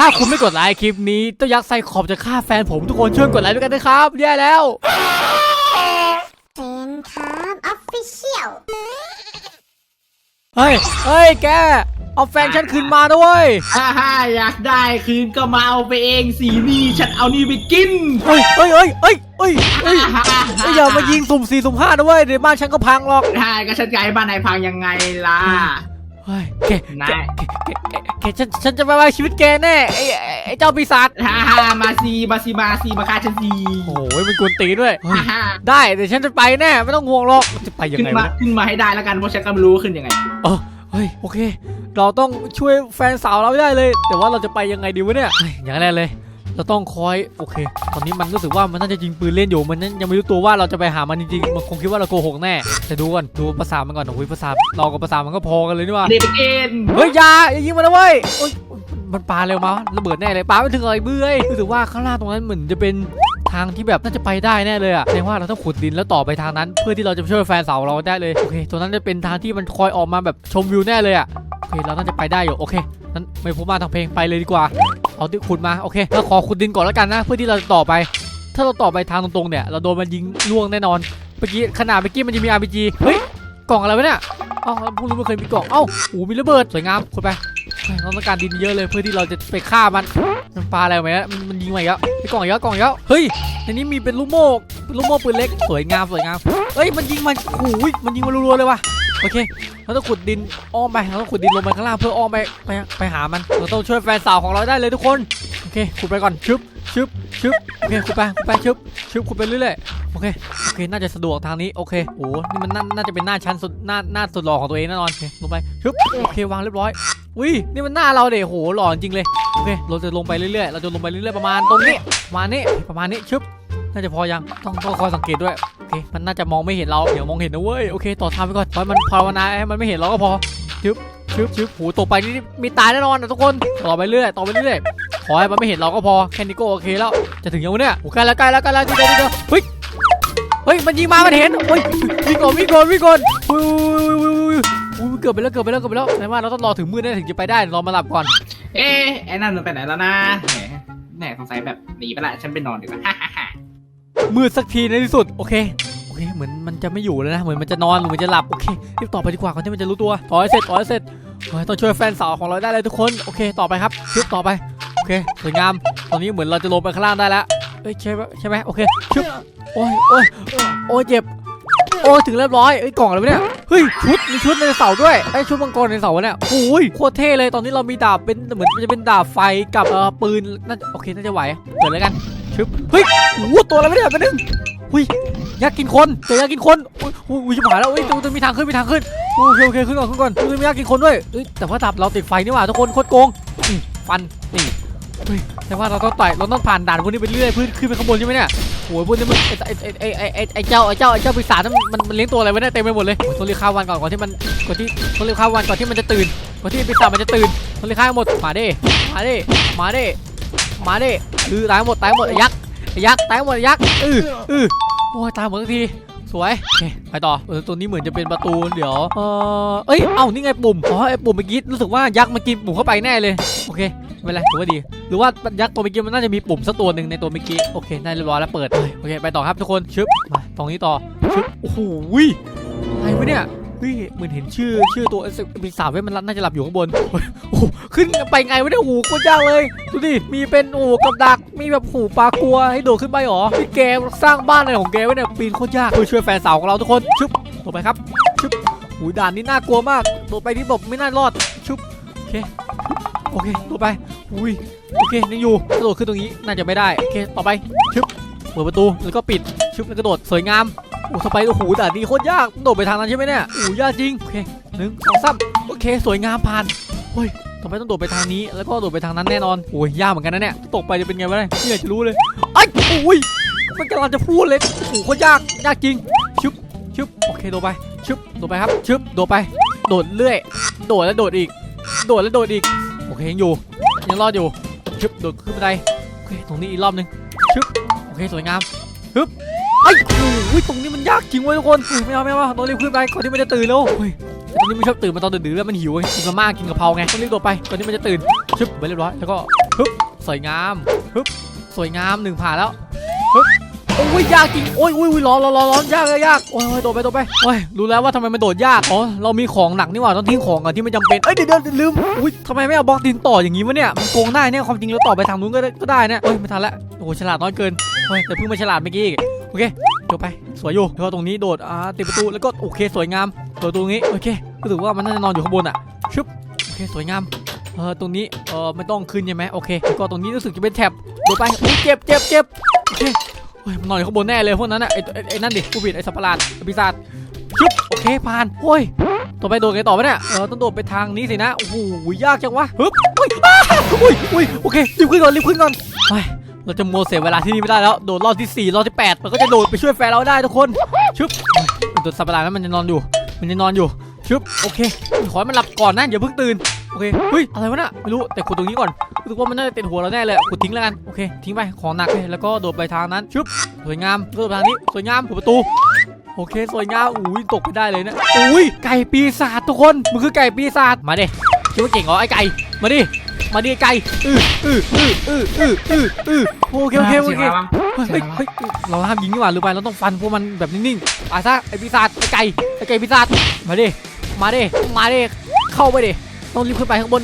ถ้าคุณไม่กดไลค์คลิปนี้เจ้ายักษ์ไซขอบจะฆ่าแฟนผมทุกคนช่วยกดไลค์ด้วยกันนะครับ แย่แล้วเซนครับออฟฟิเชียลเฮ้ย เฮ้ยแก เอาแฟนฉันคืนมาด้วยฮ่าฮ่าอยากได้คืนก็มาเอาไปเองสีนี่ฉันเอานี่ไปกินเฮ้ยเฮ้ยเฮ้ยเฮ้ยเฮ้ยเฮ้ยเฮ้ยอย่ามายิงสุ่มสี่สุ่มห้าด้วยเดี๋ยวบ้านฉันก็พังหรอกได้ก็ฉันจะให้บ้านนายพังยังไงล่ะ เฮ้ยแกนายแกแกแกแกฉันฉันจะไปไว้ชีวิตแกแน่ไอ้ไอ้ไอ้เจ้าปีศาจฮ่าฮ่ามาซีมาซีมาซีมาฆ่าฉันซีโอ้ยมันกวนตีนด้วยเฮ้ฮ่ายฮ่าได้เดี๋ยวฉันจะไปแน่ไม่ต้องห่วงหรอกจะไปยังขึ้นไงมาวะเนี่ยขึ้นมาให้ได้แล้วกันเพราะฉันก็ไม่รู้ว่าขึ้นยังไง เออเฮ้ยโอเค เราต้องช่วยแฟนสาวเราให้ได้เลย แต่ว่าเราจะไปยังไงดีวะเนี่ยเฮ้ยอย่างแรกเลย เราต้องคอยโอเค ตอนนี้มันรู้สึกว่ามันน่าจะยิงปืนเล่นอยู่มันยังไม่รู้ตัวว่าเราจะไปหามันจริงๆมันคงคิดว่าเราโกหกแน่แต่ดูก่อนดูภาษามันก่อนโอ้ยภาษาเรากับภาษามันก็พอกันเลยนี่หว่าเดไปกินเฮ้ยอยาอย่ายิงมันนะเว้ยโอ๊ยมันปาเร็วมาระเบิดแน่เลยปาไม่ถึงอะไรเบื่อยรู้สึกว่าข้างล่างตรงนั้นเหมือนจะเป็นทางที่แบบน่าจะไปได้แน่เลยอะแสดงว่าเราต้องขุดดินแล้วต่อไปทางนั้น เพื่อที่เราจะไปช่วยแฟนสาวเราได้เลยโอเคตรงนั้นจะเป็นทางที่มันคอยออกมาแบบชมวิวแน่เลยอะโอเคเราน่าจะไปได้อยู่โอเคนั้นไม่พูดมากทางเพลงไปเลยดีกว่า เอาที่ขุดมาโอเคเราขอขุดดินก่อนแล้วกันนะ เพื่อที่เราจะต่อไป ถ้าเราต่อไปทางตรงๆเนี่ย เราโดนมันยิงล่วงแน่นอนเมื่อกี้ขนาดเมื่อกี้มันจะมี RPG เฮ้ยกล่องอะไรวะเนี่ยอ้าเราเพิ่งรู้ว่เคยมีกล่องเอ้าโอ้มีระเบิดสวยงามขุดไปเราต้องการดินเยอะเลยเพื่อที่เราจะไปฆ่ามันมันปลาอะไรไหมมันมันยิงมาอีกแล้วไอ้กล่องอีกแล้วกล่องอีกแล้วเฮ้ยในนี้มีเป็นลูกโม่ลูกโม่ปืนเล็กสวยงามสวยงามเฮ้ยมันยิงมันโอ้ยมันยิงมารัวๆเลยว่ะ โอเค เราต้องขุดดินอ้อมไป เราต้องขุดดินลงไปข้างล่างเพื่ออ้อมไปไปไปหามัน เราต้องช่วยแฟนสาวของเราได้เลยทุกคน โอเค ขุดไปก่อน ชึบ ชึบ ชึบ โอเค ขุดไป ขุดไป ชึบ ชึบ ขุดไปเรื่อยๆ โอเค โอเค น่าจะสะดวกทางนี้ โอเค โอ้นี่มันน่าจะเป็นหน้าชั้นสุด หน้า หน้าสุดหล่อของตัวเองแน่นอน โอเค ลงไป ชึบ โอเค วางเรียบร้อยอุ้ย นี่มันหน้าเราเด็โห หล่อจริงเลย โอเค เราจะลงไปเรื่อยๆ เราจะลงไปเรื่อยๆ ประมาณตรงนี้ ประมาณนี้ ประมาณนี้ ชึบ น่าจะพอยังต้องต้องคอยสังเกตด้วยโอเคมันน่าจะมองไม่เห็นเราเดี๋ยวมองเห็นนะเว้ยโอเคต่อทางไปก่อนเพราะมันภาวนาให้มันไม่เห็นเราก็พอชึบชึบชึบโหตกไปนี่มีตายแน่นอนนะทุกคนต่อไปเรื่อยต่อไปเรื่อยขอให้มันไม่เห็นเราก็พอแค่นี้ก็โอเคแล้วจะถึงยังเนี่ยโอ้ใกล้แล้วใกล้แล้วใกล้แล้วเดียวเดี๋ยวเดียวเฮ้ยเฮ้ยมันยิงมามันเห็นเฮ้ยวิ่งก่อนวิ่งก่อนวิ่งก่อนอุ้ยอุ้ยอุ้ยอุ้ยอุ้ยเกือบไปแล้วเกือบไปแล้วเกือบไปแล้วแสดงว่าเราต้องรอถึงมืดแน่ถึงจะไปได้รอมาหลับก่อน เอ๊ะไอ้นั่นมันไปไหนแล้วนะแหมแหมสงสัยแบบหนีไปละฉันไปนอนดีกว่า มืดสักทีในที่สุด โอเคโอเคเหมือนมันจะไม่อยู่แล้วนะเหมือนมันจะนอนเหมือนจะหลับโอเครีบต่อไปดีกว่าก่อนที่มันจะรู้ตัวต่อให้เสร็จต่อให้เสร็จเฮ้ยต้องช่วยแฟนสาวของเราได้เลยทุกคนโอเค ต่อไปครับชึบต่อไปโอเคสวยงามตอนนี้เหมือนเราจะลงไปข้างล่างได้แล้วเอ้ยใช่ไหมใช่ไหมโอเคชึบโอ้ยโอ้ยโอ้ยเจ็บโอ้ถึงเรียบร้อยเอ้กล่องอะไรเนี่ยเฮ้ยชุดมีชุดในเสาด้วยไอ้ชุดมังกรในเสาเนี่ยโอ้ยโคตรเท่เลยตอนนี้เรามีดาบเป็นเหมือนจะเป็นดาบไฟกับเออปืนน่าโอเคน่าจะไหวเปิดเลยกัน ชึบเฮ้ยโอ้ตัวอะไรไม่ได้ไปนึงหุยยักษ์กินคนเจอยักษ์กินคนอุ้ยอุ้ยชิบหาแล้วเอ้ยตัวมีทางขึ้นมีทางขึ้นโอเคโอเคขึ้นก่อนขึ้นก่อนอุ้ยมียักษ์กินคนด้วยเอ้ยแต่ว่าดับเราติดไฟนี่หว่าทุกคนโคตรโกงฟันนี่เฮ้ยแต่ว่าเราต้องไต่เราต้องผ่านด่านพวกนี้ไปเรื่อยเพื่อขึ้นไปข้างบนใช่ไหมเนี่ยโอ้ยพวกนี้มันไอ้ไอ้ไอ้ไอ้ไอ้เจ้าไอ้เจ้าไอ้เจ้าปีศาจนั้นมันมันเลี้ยงตัวอะไรไว้เนี่ยเต็มไปหมดเลยโอ้ยต้องเรียกข้าววันก่อนก่อนที่มันก่อนที่ต้องเรียกข้าววันก่อนที่มันจะตื่นก่อนที่ปีศาจมันจะตื่นต้องเรียกข้าวหมดมาดิมาดิมาดิ มาดิคือตายหมดตายหมดไอ้ยักษ์ไอ้ยักษ์ตายหมดไอ้ยักษ์อืออือโอ้ยตายหมดทันทีสวยไปต่อตัวนี้เหมือนจะเป็นประตูเดี๋ยวเออเอ้ยเอ้านี่ไงปุ่มอ๋อไอ้ปุ่มเมื่อกี้รู้สึกว่ายักษ์มันกินปุ่มเข้าไปแน่เลยโอเคไม่เป็นไรถือว่าดี หรือว่ายักษ์ตัวเมื่อกี้มันน่าจะมีปุ่มสักตัวหนึ่งในตัวเมื่อกี้โอเคได้เรียบร้อยแล้วเปิดโอเคไปต่อครับทุกคนชึบมาตรงนี้ต่อชึบโอ้โหอะไรวะเนี่ย ฮ้ยเหมือนเห็นชื่อชื่อตัวปีศาจเว้ยมันน่าจะหลับอยู่ข้างบนโอ้ขึ้นไปไงวะเนี่ยโอ้โหโคตรยากเลยดูดิมีเป็นโอ้กับดักมีแบบหูปลากลัวให้โดดขึ้นไปหรอพี่แกสร้างบ้านอะไรของแกไว้เนี่ยปีนโคตรยากช่วยแฟนสาวของเราทุกคนชึบลงไปครับชึบหูด่านนี้น่ากลัวมากโดดไปที่บบไม่น่ารอดชึบโอเคโอเคโดดไปอุ้ยโอเคยังอยู่กระโดดขึ้นตรงนี้น่าจะไม่ได้โอเคต่อไปชึบเปิดประตูแล้วก็ปิด ชึบแล้วกระโดดสวยงามโอ้สไปโอ้โหด่นนี้โคตรยากโดดไปทางนั้นใช่ไหมเนี่ยโอ้ยากจริงโอเคหนึ่งสองสามโอเค สวยงามผ่านทำไมต้องโดดไปทางนี้ แล้วก็โดดไปทางนั้นแน่นอนโอ้ยยากเหมือนกันนะเนี่ยตกไปจะเป็นไงวะเนี่ยไม่อยากจะรู้เลยไอ้โอ้ยมันกำลังจะพูดเลยโอ้โหโคตรยากยากจริงชึบชึบโอเคโดดไปชึบโดดไปครับชึบโดดไป โดดเรื่อย โดดแล้วโดดอีก โดดแล้วโดดอีกโอเคยังอยู่ยังรอดอยู่ชึบโดดขึ้นบันไดโอเคตรงนี้อีกรอบหนึงชึบโอเคสวยงามฮึบ อ้โอ้ยตรงนี้มันยากจริงเว้ยทุกคนไม่เอาไม่เอาต้องรีบขึ้นไปก่อนที่มันจะตื่นแล้วเฮ้ยตอนนี้มันชอบตื่นมาตอนดึกๆแล้วมันหิวไงกินมาม่ากินกะเพราไงต้องรีบโดดไปก่อนที่มันจะตื่นชึบไปเรียบร้อยแล้วก็ฮึบสวยงามฮึบสวยงามหนึ่งผ่านแล้วฮึบโอ้ยยากจริงโอ้ยโอ้ยร้อนร้อนร้อนยากเลยยากโอ้ยโอ้ยโดดไปโดดไปโอ้ยรู้แล้วว่าทำไมมันโดดยากอ๋อเรามีของหนักนี่หว่าต้องทิ้งของก่อนที่ไม่จำเป็นเอ้ยเดี๋ยวเดี๋ยวลืมอุ้ยทำไมไม่เอาบล็อกดินต่ออย่างงี้วะเนี่ยมันโกงได้เนี่ยความจริงเราต่อไปทางนู้นก็ได้ก็ได้เนี่ยโอ้ยไม่ทันละโอ้โหฉลาดน้อยเกินเฮ้ยแต่เพิ่งมาฉลาดเมื่อกี้ โอเคจบไป สวยอยู่แล้วก็ตรงนี้โดดอ่าติดประตูแล้วก็โอเคสวยงามโดดตรงนี้โอเครู้สึกว่ามันน่าจะนอนอยู่ข้างบนอะชึบโอเคสวยงามเออตรงนี้เออไม่ต้องขึ้นใช่ไหมโอเคแล้วก็ตรงนี้รู้สึกจะเป็นแท็บโดดไปโอ้ยเจ็บเจ็บเจ็บโอเคโอ้ยมันนอนอยู่ข้างบนแน่เลยพวกนั้นอะไอ้ไอ้ไอ้นั่นดิผู้ผิดไอ้สัตว์ประหลาดไอ้ปีศาจชึบโอเคผ่านโอ้ยต่อไปโดดไงต่อไปเนี่ยเออต้องโดดไปทางนี้สินะโอ้โหยากจังวะฮึบอุ้ยอุ้ยอุ้ยโอเครีบขึ้นก่อนรีบขึ้นก่อนไป เราจะโมเสียเวลาที่นี่ไม่ได้แล้ว โดดรอบที่สี่รอบที่แปดมันก็จะโดดไปช่วยแฟนเราได้ทุกคน ชึบโอ้ยตัวสัประหลาดนั้นมันจะนอนอยู่ มันจะนอนอยู่ ชึบ โอเค ขอให้มันหลับก่อนนะ อย่าเพิ่งตื่น โอเค เฮ้ย อะไรวะน่ะ ไม่รู้ แต่ขุดตรงนี้ก่อน รู้สึกว่ามันน่าจะติดหัวเราแน่เลยขุดทิ้งแล้วกัน โอเค ทิ้งไป ของหนักเลยแล้วก็โดดไปทางนั้น ชึบ สวยงามโดดไปทางนี้ สวยงามเปิดประตูโอเคสวยงามอุ้ยตกไปได้เลยนะอุ้ยไก่ปีศาจทุกคนมันคือไก่ปีศาจมาดิคิดว่าเก่งเหรอไอ้ไก่มาดิ มาดิไก่อืออืออืออืออืออืออือโอเคโอเคโอเคเฮ้ยเฮ้ยเฮ้ยเราห้ามยิงนี่หว่าหรือไปเราต้องฟันพวกมันแบบนิ่งๆไปซะไอ้ปีศาจไอ้ไก่ไอ้ไก่ปีศาจมาดิมาดิมาดิเข้าไปดิต้องรีบขึ้นไปข้างบน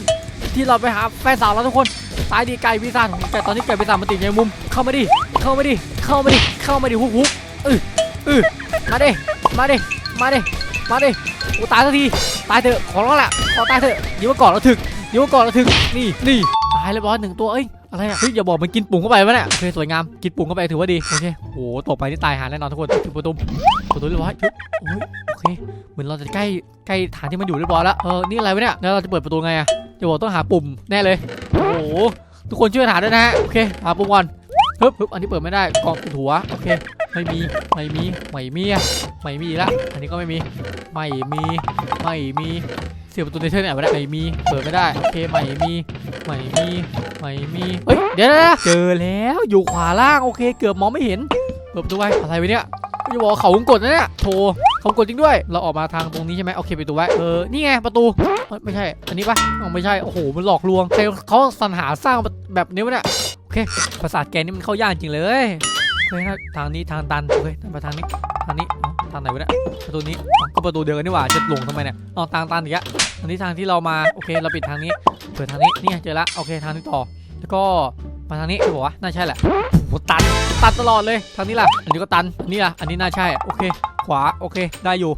ที่เราไปหาแฟนสาวเราทุกคนตายดีไก่ปีศาจแต่ตอนนี้ไก่ปีศาจมันติดในมุม เข้ามาดิเข้ามาดิเข้ามาดิเข้ามาดิฮุกฮุกเออเออมาดิมาดิมาดิมาดิโอ้ตายสักทีตายเถอะขอร้องแหละขอตายเถอะยิงมาก่อนเราถึก ยิงมาก่อนเราถึกนี่นี่ตายเลยบอสหนึ่งตัวเอ้ยอะไรอะเฮ้ยอย่าบอกมันกินปุ่งเข้าไปวะเนี่ยโอเคสวยงามกินปุ่งเข้าไปถือว่าดีโอเคโอ้โหตกไปนี่ตายหาแน่นอนทุกคนถือประตูประตูเรียบร้อยโอ้ยโอเคเหมือนเราจะใกล้ใกล้ฐานที่มันอยู่เรียบร้อยแล้วเออนี่อะไรวะเนี่ยแล้วเราจะเปิดประตูไงอะจะบอกต้องหาปุ่มแน่เลยโอ้โหทุกคนช่วยหาด้วยนะฮะโอเคหาปุ่มก่อนฮึบฮึบอันนี้เปิดไม่ได้กล่องปิดหัวโอเคไม่มีไม่มีไม่มีอะไม่มีละอันนี้ก็ไม่มีไม่มีไม่มี เสียประตูในเท่าไหร่วะเนี่ยไม่มีเปิดไม่ได้โอเคไม่มีไม่มีไม่มีเฮ้ยเดี๋ยวนะเจอแล้วอยู่ขวาล่างโอเค เกือบมองไม่เห็นเปิดประตูไว้อะไรวะเนี่ยจะบอกว่าเขาวงกดนะเนี่ยโถเขากดจริงด้วย เราออกมาทางตรงนี้ใช่ไหมโอเคปิดประตูไว้เออนี่ไงประตูไม่ใช่ อันนี้ปะไม่ใช่โอ้โหมันหลอกลวงใครเขาสรรหาสร้างแบบนี้วะเนี่ยโอเคประสาแกนี่มันเข้ายากจริงเลยโอเคนะทางนี้ทางตันโอเคมาทางนี้ทางนี้ ทางไหนวะเนี่ยประตูนี้ก็ประตูเดียวกันนี่หว่าจะหลงทำไมเนี่ยอ๋อทางตันอีกแล้วอันนี้ทางที่เรามาโอเคเราปิดทางนี้เปิดทางนี้นี่เจอละโอเคทางนี้ต่อ แล้วก็มาทางนี้ใช่ปะวะน่าใช่แหละโอ้โหตันตันตลอดเลยทางนี้ล่ะอันนี้ก็ตันอันนี้ล่ะอันนี้น่าใช่โอเค ขวาโอเค ได้อยู่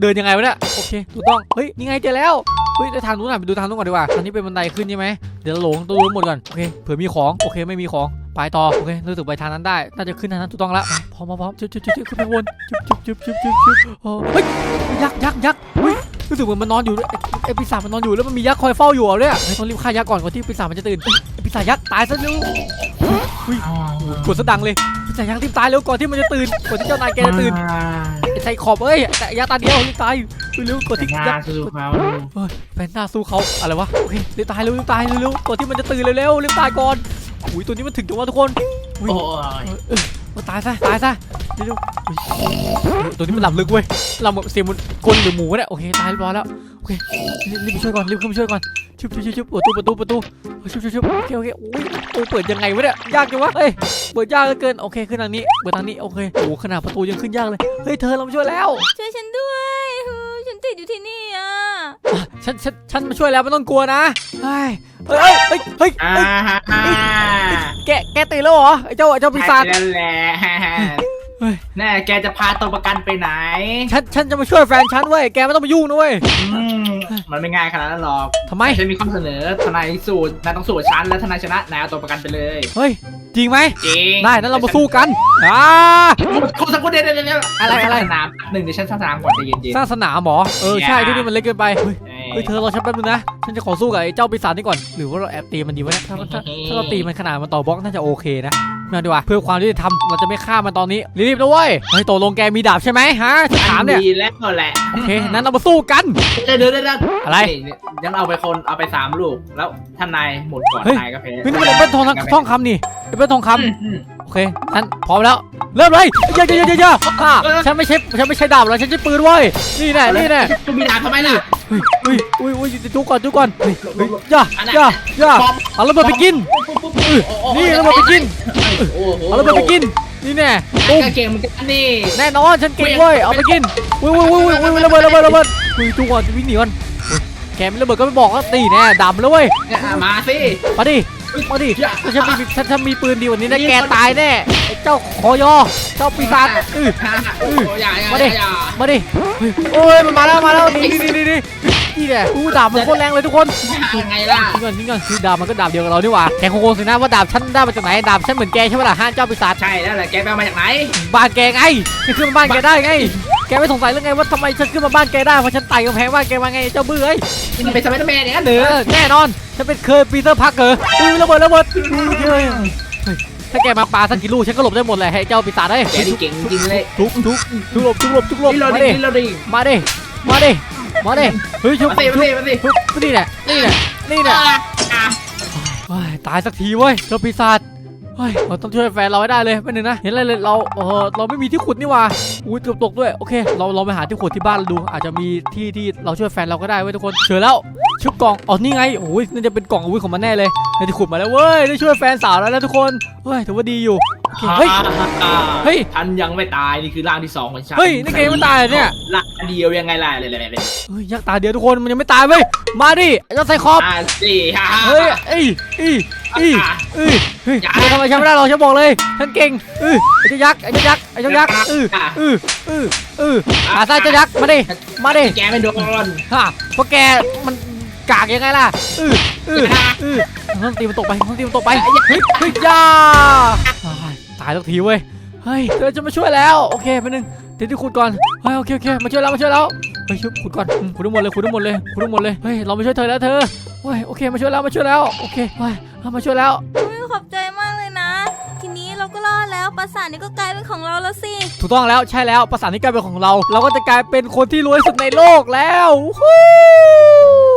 เดินยังไงวะเนี่ยโอเคถูกต้องเฮ้ยนี่ไงเจอแล้วเฮ้ยแล้วทางนู้นอะไปดูทางนู้นก่อนดีกว่าทางนี้เป็นบันไดขึ้นใช่ไหมเดี๋ยวหลงตัวนู้หมดก่อนโอเคเผื่อมีของโอเคไม่มีของ ไปต่อโอเครู้สึกไปทางนั้นได้ น่าจะขึ้นทางนั้นถูกต้องแล้วพร้อมพร้อมพร้อมจุ๊บจุ๊บจุ๊บจุ๊บขึ้นไปวนจุ๊บจุ๊บจุ๊บจุ๊บจุ๊บจุ๊บโอ้เฮ้ยยักษ์ยักษ์ยักษ์เฮ้ยรู้สึกเหมือนมันนอนอยู่ด้วยไอ้ไอ้ปีศาจมันนอนอยู่แล้วมันมียักษ์คอยเฝ้าอยู่อะเนี่ยเฮ้ยต้องรีบฆ่ายักษ์ก่อนก่อนที่ปีศาจมันจะตื่นเอ้ยไอ้ปีศาจยักษ์ตายซะเร็วกดซะดังเลยปีศาจยักษ์รีบตายเร็วก่อนที่มันจะตื่นก่อนที่เจ้านายแกจะตื่นไอ้ไซขอบเอ้ยแต่ยักษ์ตาเดียวรีบตายเร็วๆก่อนที่งายักษ์สู้เขาเฮ้ยแฟนหน้าสู้เขาอะไรวะโอเครีบตายเร็วรีบตายเร็วๆก่อนที่มันจะตื่นเร็วๆรีบตายก่อน อุ้ยตัวนี้มันถึงจังวะทุกคนโอ้ยเออเออเอาตายซะตายซะเร็วๆอุ๊ยเฮ้ยตัวนี้มันหลับลึกเว้ยหลับแบบเสียงมันกลหรือหมูเนี่ยโอเคตายเรียบร้อยแล้วโอเครีบรีบไปช่วยก่อนรีบเข้ามาช่วยก่อนชุบชุบชุบชุบประตูประตูประตูเฮ้ยชุบชุบชุบโอเคโอเคอุ้ยโอ้เปิดยังไงวะเนี่ยยากจังวะเอ้ยเปิดยากเหลือเกินโอเคขึ้นทางนี้เปิดทางนี้โอเคโอ้ขนาดประตูยังขึ้นยากเลยเฮ้ยเธอเรามาช่วยแล้วช่วยฉันด้วยฮู้ฉันติดอยู่ที่นี่อะอะ ฉันฉันฉันมาช่วยแล้วไม่ต้องกลัวนะเฮ้ยเฮ้ยเฮ้ยเฮ้ยอ่าเฮ้ยฮ่าแกแกตื่นแล้วเหรอไอ้เจ้าไอ้เจ้าปีศาจใช่แล้วแหละเฮ้ย แน่แกจะพาตัวประกันไปไหนฉันฉันจะมาช่วยแฟนฉันเว้ยแกไม่ต้องมายุ่งนะเว้ยอืมมันไม่ง่ายขนาดนั้นหรอกทำไมฉันมีข้อเสนอทนายสูตรนายต้องสู้กับฉันแล้วทนายชนะนายเอาตัวประกันไปเลยเฮ้ยจริงไหมจริงได้นั้นเรามาสู้กันอ่า คุณสักคนเดียวเดี๋ยวเดี๋ยวอะไรอะไรสนามหนึ่งเดี๋ยวฉันสร้างสนามก่อนใจเย็นสร้างสนามเหรอเออใช่อย่าที่นี่มันเล็กเกินไปเฮ้ยๆเฮ้ยเธอรอฉันแป๊บนึงนะ ฉันจะขอสู้กับไอ้เจ้าปีศาจนี่ก่อน หรือว่าเราแอบตีมันดีวะเนี่ยถ้าถ้าถ้าเราตีมันขนาดมันต่อบล็อกน่าจะโอเคนะไม่เอาดีกว่าเพื่อความที่จะทำเราจะไม่ฆ่ามันตอนนี้รีบๆนะเว้ยเฮ้ยตกลงแกมีดาบใช่ไหมฮะฉันถามเนี่ยดีแล้วแหละโอเคนั้นเรามาสู้กันเดี๋ยวเดี๋ยวเดี๋ยวอะไรนี่ยังเอาไปคนเอาไปสามลูกแล้วท่านนายหมดก่อนเฮ้ยนายก็แพ้เฮ้ยนี่มันเป็นทองทองคำนี่เป็นทองคำอืมอืมโอเคฉันพร้อมแล้วเริ่มเลยเยอะเยอะเยอะเยอะอะฉันไม่ใช่ฉันไม่ใช่ดาบแล้วฉันใช้ปืนเว้ยนี่แน่นี่แน่จะมีดาบทำไมล่ะ เฮ้ยเฮ้ยอุ้ยอุ้ยจุกก่อนจุกก่อนเฮ้ยเฮ้ยอย่าอย่าอย่าเอาระเบิดไปกินเออนี่ระเบิดไปกินอ้โหเอาระเบิดไปกินนี่แน่ตุ้มก็เก่งเหมือนกันนี่แน่นอนฉันเก่งเว้ยเอาไปกินอุ้ยอุ้ยอุ้ยอุ้ยระเบิดระเบิดระเบิดอุ้ยจุกก่อนจะวิ่งหนีก่อนแกไม่ระเบิดก็ไม่บอกก็ตีแน่ดำแล้วเว้ยเนี่ยมาสิมาดิ มาดิถ้าฉันมีถ้าฉันมีปืนดีกว่านี้นะแกตายแน่ไอ้เจ้าคอยอเจ้าปีศาจเออโอ้อย่าอย่ามาดิอย่ามาดิเฮ้ยโอ้ยมันมาแล้วมาแล้วนี่นี่นี่นี่นี่แหละอู้ดาบมันโคตรแรงเลยทุกคนยังไงล่ะนี่ก่อนนี่ก่อนคือดาบมันก็ดาบเดียวกับเรานี่หว่าแกคงงงสินะว่าดาบฉันได้มาจากไหนดาบฉันเหมือนแกใช่ไหมล่ะห้านเจ้าปีศาจใช่แล้วแหละแกไปเอามาจากไหนบ้านแกไงนี่ขึ้นมาบ้านแกได้ไง แกไม่สงสัยเรื่องไงว่าทำไมฉันขึ้นมาบ้านแกได้เพราะฉันไต่กำแพงบ้านแกมาไงเจ้าบื้อเอ้ยนี่เป็นสไปเดอร์แมนอย่างนั้นเหรเอออแน่นอนฉันเป็นเคยปีเตอร์พักเกอร์อุ้ยระเบิดระเบิดอุ้ยเฮ้ยเฮ้ยถ้าแกมาปาสักกี่ลูกฉันก็หลบได้หมดแหละให้เจ้าปีศาจได้ยแกนี่เก่งจริงเลยทุกทุกทุกหลบทุกหลบทุกหลบนี่เรามาดิดินี่เราดิมาดิมาดิมาดิเฮ้ยชุบมาสิมาชุบสิมาสิชุบนี่แหละนี่แหละนี่แหละอะเฮ้ยตายสักทีเว้ยเจ้าปีศาจ เฮ้ยเราต้องช่วยแฟนเราให้ได้เลยไม่หนึ่งนะ เห็นอะไรเลยเราเออเราไม่มีที่ขุดนี่ว่าอุ้ยเกือบตกด้วยโอเค เราเราไปหาที่ขุดที่บ้านดู อาจจะมีที่ที่เราช่วยแฟนเราก็ได้เว้ยทุกคนเจอแล้วชุบกล่องอ๋อนี่ไงโอ้ยน่าจะเป็นกล่องอาวุธของมันแน่เลยน่าจะขุดมาแล้วเว้ยได้ช่วยแฟนสาวแล้วนะทุกคนเฮ้ยถือว่าดีอยู่ เคเฮ้ยเฮ้ยฉันยังไม่ตายนี่คือร่างที่สองของฉันเฮ้ยนี่แกยังไม่ตายเหรอเนี่ย ร่างเดียวยังไงล่ะเลยเลยเลยเฮ้ยยักษ์ตาเดียวทุกคนมันยังไม่ตายเว้ยมาดิไอ้เจ้าไซคอปอ่าสี่ฮ่าเฮ้ยเอ้ยเอ้ยเอ้ยเอ้ยเฮ้ยอย่าเฮ้ยทำไมฉันไม่ได้หรอกฉันบอกเลยฉันเก่งเออไอ้เจ้ายักษ์ไอ้เจ้ายักษ์ไอ้เจ้ายักษ์เออเออเออเอออาซาเจ้ายักษ์มาดิมาดิแกไม่โดนฮะเพราะแกมันกากยังไงล่ะเออเออเออต้องตีมันตกไปต้องตีมันตกไปเฮ้ยเฮ้ยย่าอ้าย ตายสักทีเว้ย เฮ้ยเธอจะมาช่วยแล้ว โอเคไปหนึ่งเดี๋ยวที่ขุดก่อน เฮ้ยโอเคโอเคมาช่วยแล้วมาช่วยแล้ว เฮ้ยชุบขุดก่อนอืมขุดทั้งหมดเลยขุดทั้งหมดเลยขุดทั้งหมดเลย เฮ้ยเรามาช่วยเธอแล้วเธอเฮ้ยโอเคมาช่วยแล้วมาช่วยแล้ว โอเคเฮ้ยเอามาช่วยแล้ว อุ๊ยขอบใจมากเลยนะ ทีนี้เราก็รอดแล้วปราสาทนี้ก็กลายเป็นของเราแล้วสิ ถูกต้องแล้วใช่แล้วภาษาที่กลายเป็นของเรา เราก็จะกลายเป็นคนที่รวยที่สุดในโลกแล้วฮู้